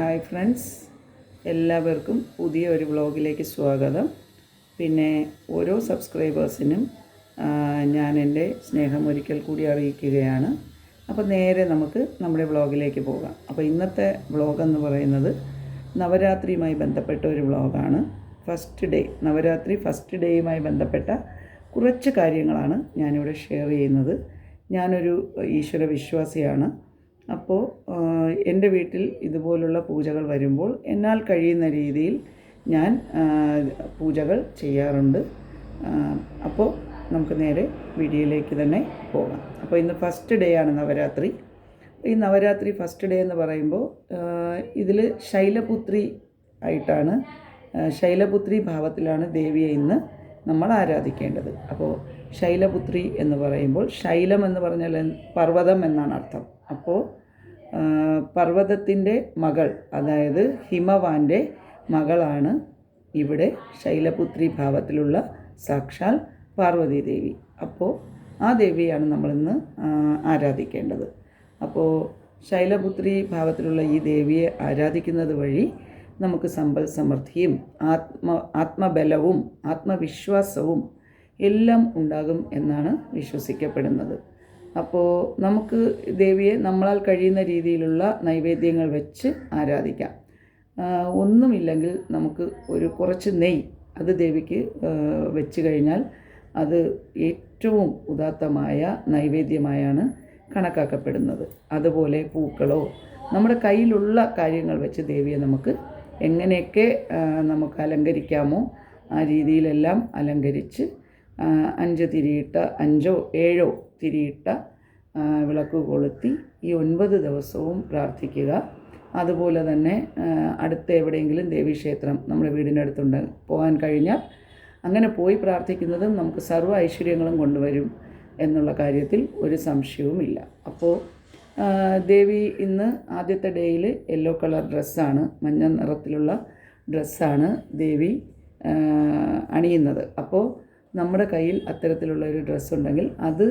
Hi friends. എല്ലാവർക്കും പുതിയ ഒരു വ്ളോഗിലേക്ക് സ്വാഗതം. പിന്നെ ഓരോ സബ്സ്ക്രൈബേഴ്സിനും ഞാൻ എന്റെ സ്നേഹം ഒരിക്കൽ കൂടി അറിയിക്കുകയാണ്. അപ്പോൾ നേരെ നമുക്ക് നമ്മുടെ വ്ളോഗിലേക്ക് പോകാം. അപ്പോൾ ഇന്നത്തെ വ്ളോഗെന്ന് പറയുന്നത് നവരാത്രിയുമായി ബന്ധപ്പെട്ട ഒരു വ്ളോഗാണ് ഫസ്റ്റ് ഡേ നവരാത്രി ഫസ്റ്റ് ഡേയുമായി ബന്ധപ്പെട്ട കുറച്ച് കാര്യങ്ങളാണ് ഞാനിവിടെ ഷെയർ ചെയ്യുന്നത്. ഞാനൊരു ഈശ്വര വിശ്വാസിയാണ്. അപ്പോൾ എന്റെ വീട്ടിൽ ഇതുപോലുള്ള പൂജകൾ വരുമ്പോൾ എന്നാൽ കഴിയുന്ന രീതിയിൽ ഞാൻ പൂജകൾ ചെയ്യാറുണ്ട്. അപ്പോൾ നമുക്ക് നേരെ വീഡിയോയിലേക്ക് തന്നെ പോകാം. അപ്പോൾ ഇന്ന് ഫസ്റ്റ് ഡേ ആണ് നവരാത്രി. ഈ നവരാത്രി ഫസ്റ്റ് ഡേ എന്ന് പറയുമ്പോൾ ഇതിൽ ശൈലപുത്രി ആയിട്ടാണ് ശൈലപുത്രി ഭാവത്തിലാണ് ദേവിയെ ഇന്ന് നമ്മൾ ആരാധിക്കേണ്ടത്. അപ്പോൾ ശൈലപുത്രി എന്ന് പറയുമ്പോൾ ശൈലം എന്ന് പറഞ്ഞാൽ? പർവതം എന്നാണ് അർത്ഥം. അപ്പോൾ പർവതത്തിന്റെ മകൾ അതായത് ഹിമവാന്റെ മകളാണ് ഇവിടെ ശൈലപുത്രി ഭാവത്തിലുള്ള സാക്ഷാൽ പാർവതി ദേവി അപ്പോൾ ആ ദേവിയാണ് നമ്മളിന്ന് ആരാധിക്കേണ്ടത്. അപ്പോൾ ശൈലപുത്രി ഭാവത്തിലുള്ള ഈ ദേവിയെ ആരാധിക്കുന്നത് വഴി നമുക്ക് സമ്പൽ സമൃദ്ധിയും ആത്മ ആത്മബലവും ആത്മവിശ്വാസവും എല്ലാം ഉണ്ടാകും എന്നാണ് വിശ്വസിക്കപ്പെടുന്നത്. അപ്പോൾ നമുക്ക് ദേവിയെ നമ്മളാൽ കഴിയുന്ന രീതിയിലുള്ള നൈവേദ്യങ്ങൾ വെച്ച് ആരാധിക്കാം. ഒന്നുമില്ലെങ്കിൽ നമുക്ക് ഒരു കുറച്ച് നെയ് അത് ദേവിക്ക് വെച്ച് കഴിഞ്ഞാൽ അത് ഏറ്റവും ഉദാത്തമായ നൈവേദ്യമായാണ് കണക്കാക്കപ്പെടുന്നത്. അതുപോലെ പൂക്കളോ നമ്മുടെ കയ്യിലുള്ള കാര്യങ്ങൾ വെച്ച് ദേവിയെ നമുക്ക് എങ്ങനെയൊക്കെ നമുക്ക് അലങ്കരിക്കാമോ ആ രീതിയിലെല്ലാം അലങ്കരിച്ച് അഞ്ച് തിരിയിട്ട അഞ്ചോ ഏഴോ തിരിയിട്ട വിളക്ക് കൊളുത്തി ഈ ഒൻപത് ദിവസവും പ്രാർത്ഥിക്കുക. അതുപോലെ തന്നെ അടുത്ത് എവിടെയെങ്കിലും ദേവീക്ഷേത്രം നമ്മുടെ വീടിന്റെ അടുത്തുണ്ട് പോകാൻ കഴിഞ്ഞാൽ അങ്ങനെ പോയി പ്രാർത്ഥിക്കുന്നതും നമുക്ക് സർവ ഐശ്വര്യങ്ങളും കൊണ്ടുവരും എന്നുള്ള കാര്യത്തിൽ ഒരു സംശയവുമില്ല. അപ്പോൾ ദേവി ഇന്ന് ആദ്യത്തെ ഡേയിൽ യെല്ലോ കളർ ഡ്രസ്സാണ് മഞ്ഞ നിറത്തിലുള്ള ഡ്രസ്സാണ് ദേവി അണിയുന്നത്. അപ്പോൾ നമ്മുടെ കയ്യിൽ അത്തരത്തിലുള്ള ഒരു ഡ്രസ്സ് ഉണ്ടെങ്കിൽ അത്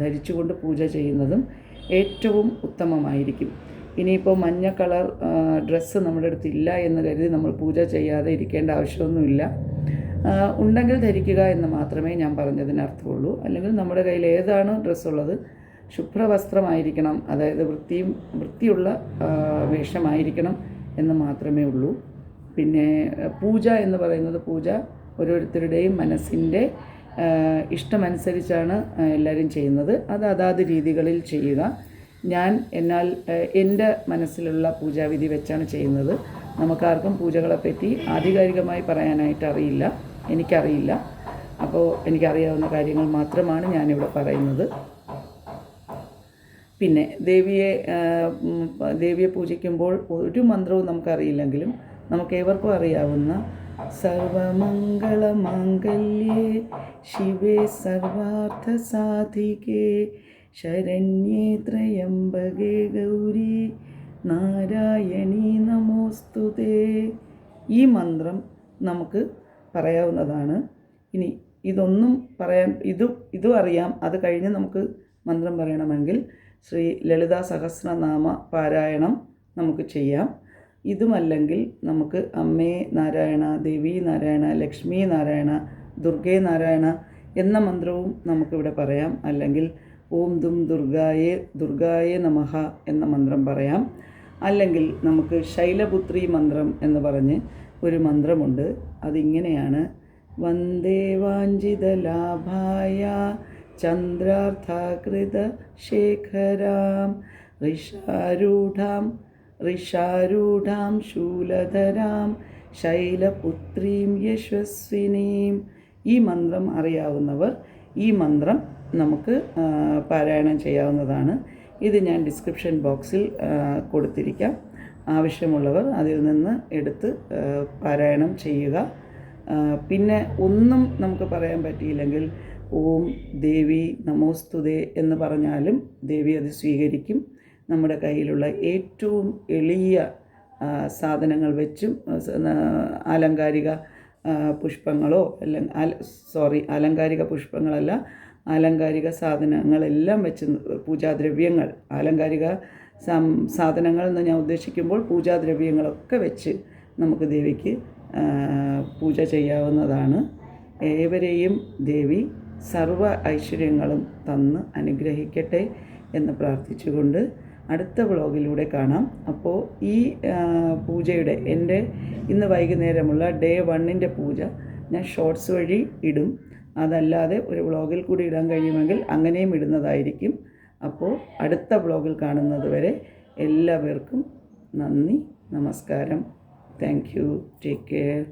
ധരിച്ചുകൊണ്ട് പൂജ ചെയ്യുന്നതും ഏറ്റവും ഉത്തമമായിരിക്കും. ഇനിയിപ്പോൾ മഞ്ഞ കളർ ഡ്രസ്സ് നമ്മുടെ അടുത്ത് ഇല്ല എന്ന് കരുതി നമ്മൾ പൂജ ചെയ്യാതെ ഇരിക്കേണ്ട ആവശ്യമൊന്നുമില്ല. ഉണ്ടെങ്കിൽ ധരിക്കുക എന്ന് മാത്രമേ ഞാൻ പറഞ്ഞതിന് അർത്ഥമുള്ളൂ. അല്ലെങ്കിൽ നമ്മുടെ കയ്യിൽ ഏതാണ് ഡ്രസ്സുള്ളത് ശുഭ്രവസ്ത്രമായിരിക്കണം അതായത് വൃത്തിയും വൃത്തിയുള്ള വേഷമായിരിക്കണം എന്ന് മാത്രമേ ഉള്ളൂ. പിന്നെ പൂജ എന്ന് പറയുന്നത് പൂജ ഓരോരുത്തരുടെയും മനസ്സിന്റെ ഇഷ്ടമനുസരിച്ചാണ് എല്ലാവരും ചെയ്യുന്നത്. അത് അതാത് രീതികളിൽ ചെയ്യുക. ഞാൻ എന്നാൽ എന്റെ മനസ്സിലുള്ള പൂജാവിധി വെച്ചാണ് ചെയ്യുന്നത്. നമുക്കാർക്കും പൂജകളെപ്പറ്റി ആധികാരികമായി പറയാനായിട്ട് അറിയില്ല. എനിക്കറിയില്ല. അപ്പോൾ എനിക്കറിയാവുന്ന കാര്യങ്ങൾ മാത്രമാണ് ഞാനിവിടെ പറയുന്നത്. പിന്നെ ദേവിയെ ദേവിയെ പൂജിക്കുമ്പോൾ ഒരു മന്ത്രവും നമുക്കറിയില്ലെങ്കിലും നമുക്ക് ഏവർക്കും അറിയാവുന്ന സർവമംഗളമാംഗല്യേ ശിവേ സർവാർത്ഥസാധികേ ശരണ്യേ ത്രയംബകേ ഗൗരി നാരായണീ നമോസ്തുതേ. ഈ മന്ത്രം നമുക്ക് പറയാവുന്നതാണ്. ഇനി ഇതൊന്നും പറയാൻ ഇതും ഇതും അറിയാം. അത് കഴിഞ്ഞ് നമുക്ക് മന്ത്രം പറയണമെങ്കിൽ ശ്രീ ലളിതാ സഹസ്രനാമ പാരായണം നമുക്ക് ചെയ്യാം. ഇതുമല്ലെങ്കിൽ നമുക്ക് അമ്മേ നാരായണ ദേവി നാരായണ ലക്ഷ്മി നാരായണ ദുർഗേ നാരായണ എന്ന മന്ത്രവും നമുക്കിവിടെ പറയാം. അല്ലെങ്കിൽ ഓം ദും ദുർഗായേ ദുർഗായേ നമഹ എന്ന മന്ത്രം പറയാം. അല്ലെങ്കിൽ നമുക്ക് ശൈലപുത്രി മന്ത്രം എന്ന് പറഞ്ഞ് ഒരു മന്ത്രമുണ്ട്. അതിങ്ങനെയാണ്. വന്ദേ വാഞ്ചിത ലാഭായ ചന്ദ്രാർത്ഥാകൃത ശേഖരാം ഋഷാരൂഢാം ഋഷാരൂഢാം ശൂലധരാം ശൈലപുത്രീം യശസ്വിനീം. ഈ മന്ത്രം അറിയാവുന്നവർ ഈ മന്ത്രം നമുക്ക് പാരായണം ചെയ്യാവുന്നതാണ്. ഇത് ഞാൻ ഡിസ്ക്രിപ്ഷൻ ബോക്സിൽ കൊടുത്തിരിക്കാം. ആവശ്യമുള്ളവർ അതിൽ നിന്ന് എടുത്ത് പാരായണം ചെയ്യുക. പിന്നെ ഒന്നും നമുക്ക് പറയാൻ പറ്റിയില്ലെങ്കിൽ ഓം ദേവി നമോസ്തുതേ എന്ന് പറഞ്ഞാലും ദേവി അത് സ്വീകരിക്കും. നമ്മുടെ കയ്യിലുള്ള ഏറ്റവും എളിയ സാധനങ്ങൾ വെച്ചും ആലങ്കാരിക പുഷ്പങ്ങളോ അല്ലെങ്കിൽ സോറി ആലങ്കാരിക പുഷ്പങ്ങളല്ല ആലങ്കാരിക സാധനങ്ങളെല്ലാം വെച്ച് പൂജാദ്രവ്യങ്ങൾ ആലങ്കാരിക സാധനങ്ങൾ എന്ന് ഞാൻ ഉദ്ദേശിക്കുമ്പോൾ പൂജാദ്രവ്യങ്ങളൊക്കെ വെച്ച് നമുക്ക് ദേവിക്ക് പൂജ ചെയ്യാവുന്നതാണ്. ഏവരെയും ദേവി സർവ ഐശ്വര്യങ്ങളും തന്ന് അനുഗ്രഹിക്കട്ടെ എന്ന് പ്രാർത്ഥിച്ചുകൊണ്ട് അടുത്ത വ്ളോഗിലൂടെ കാണാം. അപ്പോൾ ഈ പൂജയുടെ എന്റെ ഇന്ന് വൈകുന്നേരമുള്ള ഡേ വണ്ണിന്റെ പൂജ ഞാൻ ഷോർട്സ് വഴി ഇടും. അതല്ലാതെ ഒരു വ്ളോഗിൽ കൂടി ഇടാൻ കഴിയുമെങ്കിൽ അങ്ങനെയും ഇടുന്നതായിരിക്കും. അപ്പോൾ അടുത്ത വ്ളോഗിൽ കാണുന്നത് വരെ എല്ലാവർക്കും നന്ദി നമസ്കാരം. Thank you. Take care.